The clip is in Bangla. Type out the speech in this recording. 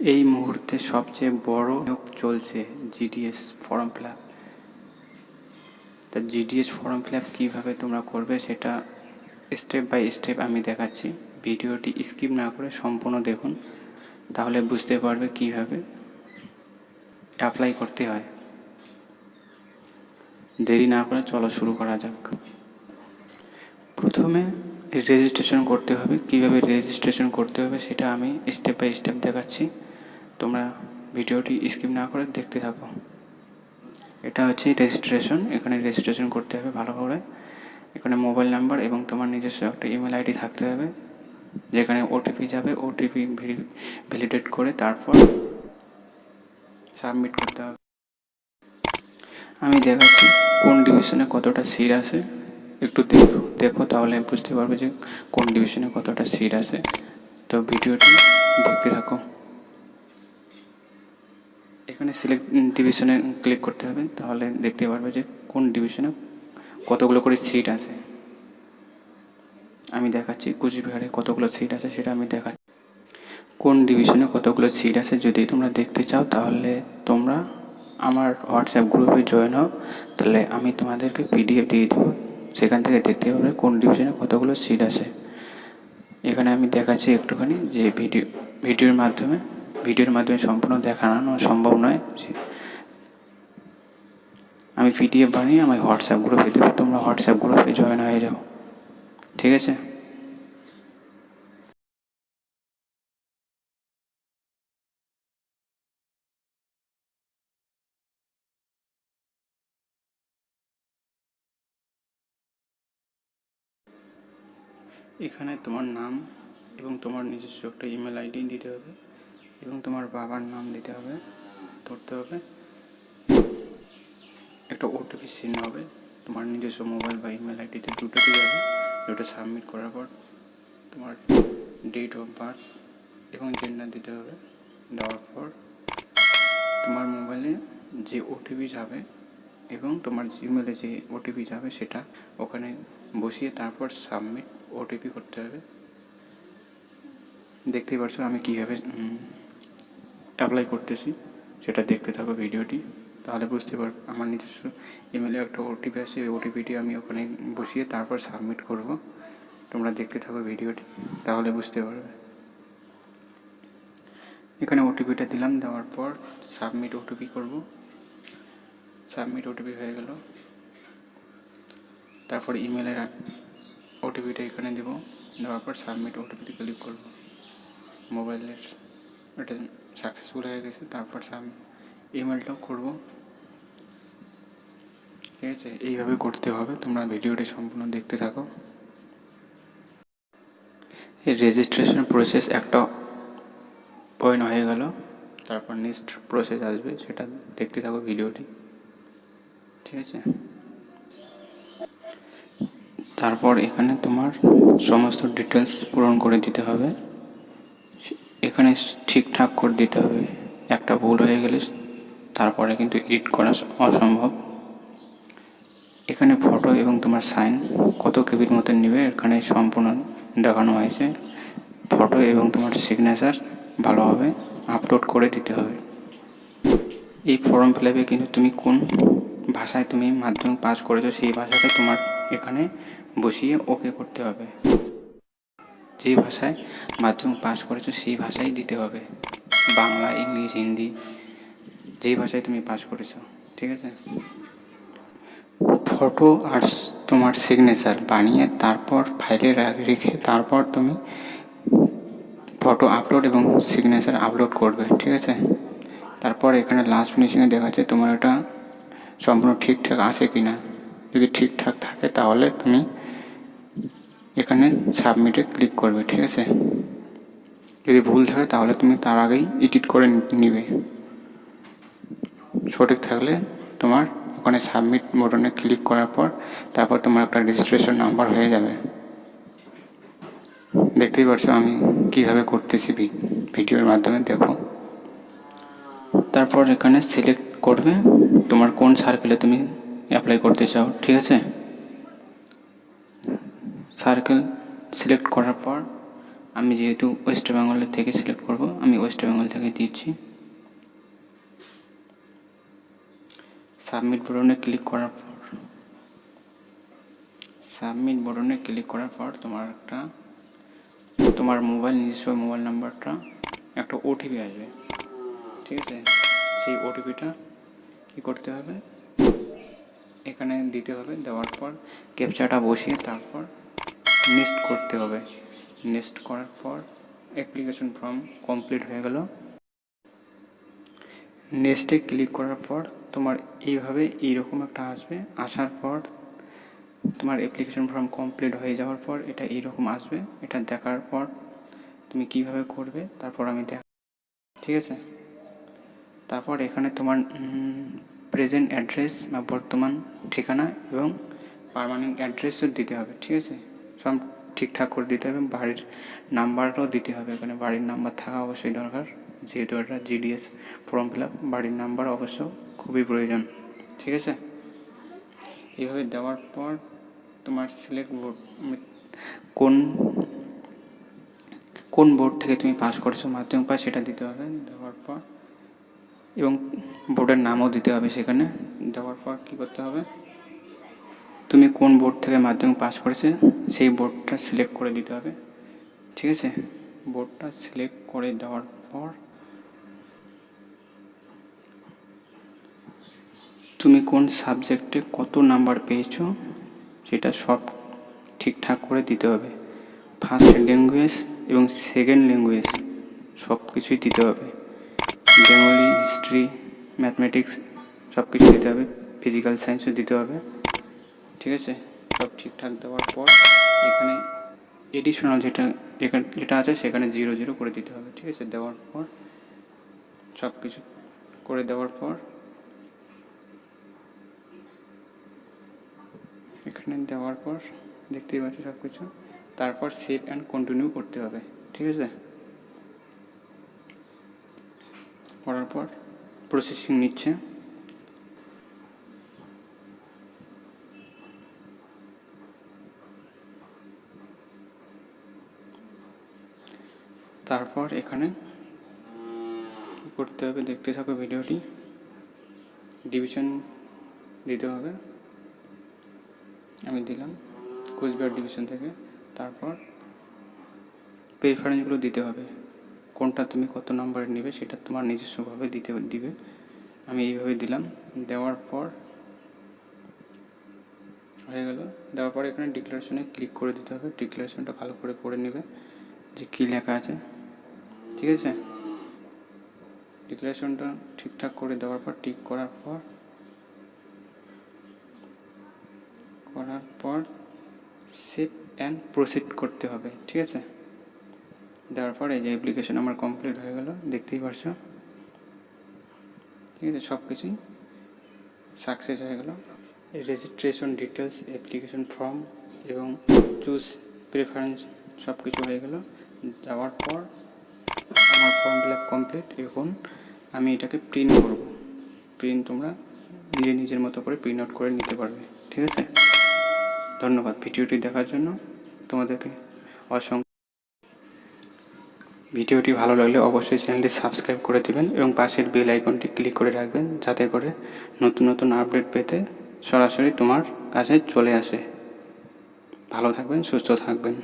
এই মুহূর্তে সবচেয়ে বড় চলছে জিডিএস ফর্ম ফিল আপ তা জিডিএস ফর্ম ফিল আপ কীভাবে তোমরা করবে সেটা স্টেপ বাই স্টেপ আমি দেখাচ্ছি। ভিডিওটি স্কিপ না করে সম্পূর্ণ দেখুন, তাহলে বুঝতে পারবে কীভাবে অ্যাপ্লাই করতে হয়। দেরি না করে চলো শুরু করা যাক। প্রথমে রেজিস্ট্রেশন করতে হবে। কীভাবে রেজিস্ট্রেশন করতে হবে সেটা আমি স্টেপ বাই স্টেপ দেখাচ্ছি। তোমরা ভিডিওটি স্কিপ না করে দেখতে থাকো। এটা হচ্ছে রেজিস্ট্রেশন এখানে রেজিস্ট্রেশন করতে হবে ভালোভাবে এখানে মোবাইল নাম্বার এবং তোমার নিজস্ব একটা ইমেল আইডি থাকতে হবে, যেখানে ওটিপি যাবে। ওটিপি ভ্যালিডেট করে তারপর সাবমিট করতে হবে। আমি দেখাচ্ছি কোন ডিভিশনে কতটা সিট আছে। একটু দেখো দেখো তাহলে বুঝতে পারবে যে কোন ডিভিশনে কতটা সিট আছে। তো ভিডিওটি দেখতে থাকো। এখানে সিলেক্ট ডিভিশনে ক্লিক করতে হবে, তাহলে দেখতে পারবে যে কোন ডিভিশনে কতগুলো করে সিট আছে। আমি দেখাচ্ছি কুচবিহারে কতগুলো সিট আছে, সেটা আমি দেখাচ্ছি। কোন ডিভিশনে কতগুলো সিট আছে, যদি তোমরা দেখতে চাও, তাহলে তোমরা আমার হোয়াটসঅ্যাপ গ্রুপে জয়েন হও, তাহলে আমি তোমাদেরকে পিডিএফ দিয়ে দেবো। সেখান থেকে দেখতে পারবে কোন ডিভিশনে কতগুলো সিট আছে। এখানে আমি দেখাচ্ছি একটুখানি যে ভিডিও ভিডিওর মাধ্যমে ভিডিওর মাধ্যমে সম্পূর্ণ দেখানো সম্ভব নয়। আমি পিডিএফ বানিয়ে আমার হোয়াটসঅ্যাপ গ্রুপে দেবো। তোমরা হোয়াটসঅ্যাপ গ্রুপে জয়েন হয়ে যাও। ঠিক আছে? এখানে তোমার নাম এবং তোমার নিজস্ব একটা ইমেল আইডি দিতে হবে। এবং তোমার বাবার নাম দিতে হবে, ধরতে হবে। একটা ওটিপি চিহ্ন হবে। তোমার নিজস্ব মোবাইল বা ইমেল আইডিতে দুটোতে যাবে। দুটো সাবমিট করার পর তোমার ডেট অফ বার্থ এবং জেন্ডার দিতে হবে। দেওয়ার পর তোমার মোবাইলে যে ওটিপি যাবে এবং তোমার জিমেলে যে ওটিপি যাবে সেটা ওখানে বসিয়ে তারপর সাবমিট ওটিপি করতে হবে। দেখতেই পারছ আমি কীভাবে অ্যাপ্লাই করতেছি, সেটা দেখতে থাকো ভিডিওটি। তাহলে বুঝতে পারবে, আমার নিজস্ব ইমেলে একটা ওটিপি আছে ওই ওটিপিটি আমি ওখানে বসিয়ে তারপর সাবমিট করব। তোমরা দেখতে থাকো ভিডিওটি, তাহলে বুঝতে পারবে। এখানে ওটিপিটা দিলাম, দেওয়ার পর সাবমিট ওটিপি করব। সাবমিট ওটিপি হয়ে গেল। তারপর ইমেলের ওটিপিটা এখানে দেব, দেওয়ার পর সাবমিট ওটিপিতে ক্লিক করব। মোবাইলের এটা সাকসেসফুল হয়ে গেছে, তারপর সাব ইমেলটাও করব। ঠিক আছে? এইভাবে করতে হবে, তোমরা ভিডিওটি সম্পূর্ণ দেখতে থাকো। এই রেজিস্ট্রেশন প্রসেস একটা পয়েন্ট হয়ে গেল, তারপর নেক্সট প্রসেস আসবে, সেটা দেখতে থাকো ভিডিওটি। ঠিক আছে? তারপর এখানে তোমার সমস্ত ডিটেলস পূরণ করে দিতে হবে। এখানে ঠিকঠাক করে দিতে হবে। একটা ভুল হয়ে গেলে তারপরে কিন্তু এডিট করা অসম্ভব। এখানে ফটো এবং তোমার সাইন কত কেবির মতো নেবে এখানে সম্পূর্ণ দেখানো হয়েছে। ফটো এবং তোমার সিগনেচার ভালোভাবে আপলোড করে দিতে হবে। এই ফর্ম ফিল আপে কিন্তু তুমি কোন ভাষায় তুমি মাধ্যমিক পাস করেছ সেই ভাষাতে তোমার এখানে বসিয়ে ওকে করতে হবে। যে ভাষায় মাধ্যমিক পাস করেছ, সেই ভাষাই দিতে হবে। বাংলা, ইংলিশ, হিন্দি যেই ভাষায় তুমি পাস করেছ, ঠিক আছে? ফটো আর তোমার সিগনেচার বানিয়ে তারপর ফাইলে রেখে তারপর তুমি ফটো আপলোড এবং সিগনেচার আপলোড করবে, ঠিক আছে? তারপর এখানে লাস্ট ফিনিশিংয়ে দেখাচ্ছে তোমার এটা সম্পূর্ণ ঠিকঠাক আছে কি না যদি ঠিকঠাক থাকে তাহলে তুমি এখানে সাবমিটে ক্লিক করবে, ঠিক আছে? যদি ভুল থাকে তাহলে তুমি তার আগেই এডিট করে নিবে। সঠিক থাকলে তোমার ওখানে সাবমিট বটনে ক্লিক করার পর তারপর তোমার একটা রেজিস্ট্রেশন নাম্বার হয়ে যাবে। দেখতেই পারছ আমি কীভাবে করতেছি ভিডিওর মাধ্যমে, দেখো। তারপর এখানে সিলেক্ট করবে, তোমার কোন সার্কেলে তুমি অ্যাপ্লাই করতে চাও, ঠিক আছে? সার্কেল সিলেক্ট করার পর আমি যেহেতু ওয়েস্ট বেঙ্গলের থেকে সিলেক্ট করব, আমি ওয়েস্ট বেঙ্গল থেকে দিচ্ছি। সাবমিট বাটনে ক্লিক করার পর সাবমিট বাটনে ক্লিক করার পর তোমার একটা, তোমার মোবাইল নিজস্ব মোবাইল নাম্বারটা একটা ওটিপি আসবে। ঠিক আছে? সেই ওটিপিটা কী করতে হবে? এখানে দিতে হবে, দেওয়ার পর ক্যাপচাটা বসিয়ে তারপর নেক্সট করতে হবে। নেক্সট করার পর অ্যাপ্লিকেশন ফর্ম কমপ্লিট হয়ে গেল। নেক্সটে ক্লিক করার পর তোমার এইভাবে এইরকম একটা আসবে। আসার পর তোমার অ্যাপ্লিকেশন ফর্ম কমপ্লিট হয়ে যাওয়ার পর এটা এইরকম আসবে। এটা দেখার পর তুমি কীভাবে করবে তারপর আমি দেখ ঠিক আছে? তারপর এখানে তোমার প্রেজেন্ট অ্যাড্রেস বা বর্তমান ঠিকানা এবং পারমানেন্ট অ্যাড্রেসও দিতে হবে। ঠিক আছে? সব ঠিকঠাক করে দিতে হবে। বাড়ির নাম্বারও দিতে হবে। এখানে বাড়ির নাম্বার থাকা অবশ্যই দরকার। যেহেতু এটা জিডিএস ফর্ম ফিল আপ বাড়ির নাম্বার অবশ্য খুবই প্রয়োজন। ঠিক আছে? এইভাবে দেওয়ার পর তোমার সিলেক্ট বোর্ড কোন কোন বোর্ড থেকে তুমি পাস করেছ মাধ্যমিক পাস সেটা দিতে হবে। দেওয়ার পর এবং বোর্ডের নামও দিতে হবে সেখানে। দেওয়ার পর কী করতে হবে? তুমি কোন বোর্ড থেকে মাধ্যমিক পাস করেছে, সেই বোর্ডটা সিলেক্ট করে দিতে হবে। ঠিক আছে? বোর্ডটা সিলেক্ট করে দেওয়ার পর তুমি কোন সাবজেক্টে কত নাম্বার পেয়েছ, সেটা সব ঠিকঠাক করে দিতে হবে। ফার্স্ট ল্যাঙ্গুয়েজ এবং সেকেন্ড ল্যাঙ্গুয়েজ সব কিছুই দিতে হবে। বেঙ্গলি হিস্ট্রি ম্যাথমেটিক্স সব কিছু দিতে হবে। ফিজিক্যাল সায়েন্সও দিতে হবে। ঠিক আছে? সব ঠিকঠাক দেওয়ার পর এখানে এডিশনাল যেটা যেখানে, যেটা আছে সেখানে জিরো জিরো করে দিতে হবে, ঠিক আছে? দেওয়ার পর সব কিছু করে দেওয়ার পর এখানে দেওয়ার পর দেখতেই পাচ্ছি সব কিছু তারপর সেভ অ্যান্ড কন্টিনিউ করতে হবে, ঠিক আছে? করার পর প্রসেসিং নিচ্ছে। তারপর এখানে করতে হবে, দেখতে থাকো ভিডিওটি। ডিভিশন দিতে হবে। আমি দিলাম কোচবিহার ডিভিশন থেকে। তারপর প্রেফারেন্সগুলো দিতে হবে। কোনটা তুমি কত নাম্বারে নেবে সেটা তোমার নিজস্বভাবে দিতে দিবে। আমি এইভাবে দিলাম। দেওয়ার পর হয়ে গেল। দেওয়ার পর এখানে ডিক্লারেশনে ক্লিক করে দিতে হবে। ডিক্লারেশনটা ভালো করে পড়ে নেবে যে কী লেখা আছে। ঠিক আছে? ডিক্লারেশনটা ঠিকঠাক করে দেওয়ার পর টিক করার পর করার পর সেভ অ্যান্ড প্রসিড করতে হবে, ঠিক আছে? দেওয়ার পর এই যে অ্যাপ্লিকেশন আমার কমপ্লিট হয়ে গেল, দেখতেই পারছ? ঠিক আছে সব কিছুই সাকসেস হয়ে গেল। রেজিস্ট্রেশন ডিটেলস অ্যাপ্লিকেশন ফর্ম এবং চুজ প্রেফারেন্স সব কিছু হয়ে গেল। যাওয়ার পর আমার ফর্ম ফিল কমপ্লিট এখন আমি এটাকে প্রিন্ট করব। প্রিন্ট তোমরা নিজে নিজের মতো করে প্রিন্ট আউট করে নিতে পারবে, ঠিক আছে? ধন্যবাদ ভিডিওটি দেখার জন্য, তোমাদেরকে অসংখ্য ভিডিওটি ভালো লাগলে অবশ্যই চ্যানেলটি সাবস্ক্রাইব করে দেবেন এবং পাশের বেল আইকনটি ক্লিক করে রাখবেন, যাতে করে নতুন নতুন আপডেট পেতে সরাসরি তোমার কাছে চলে আসে। ভালো থাকবেন, সুস্থ থাকবেন।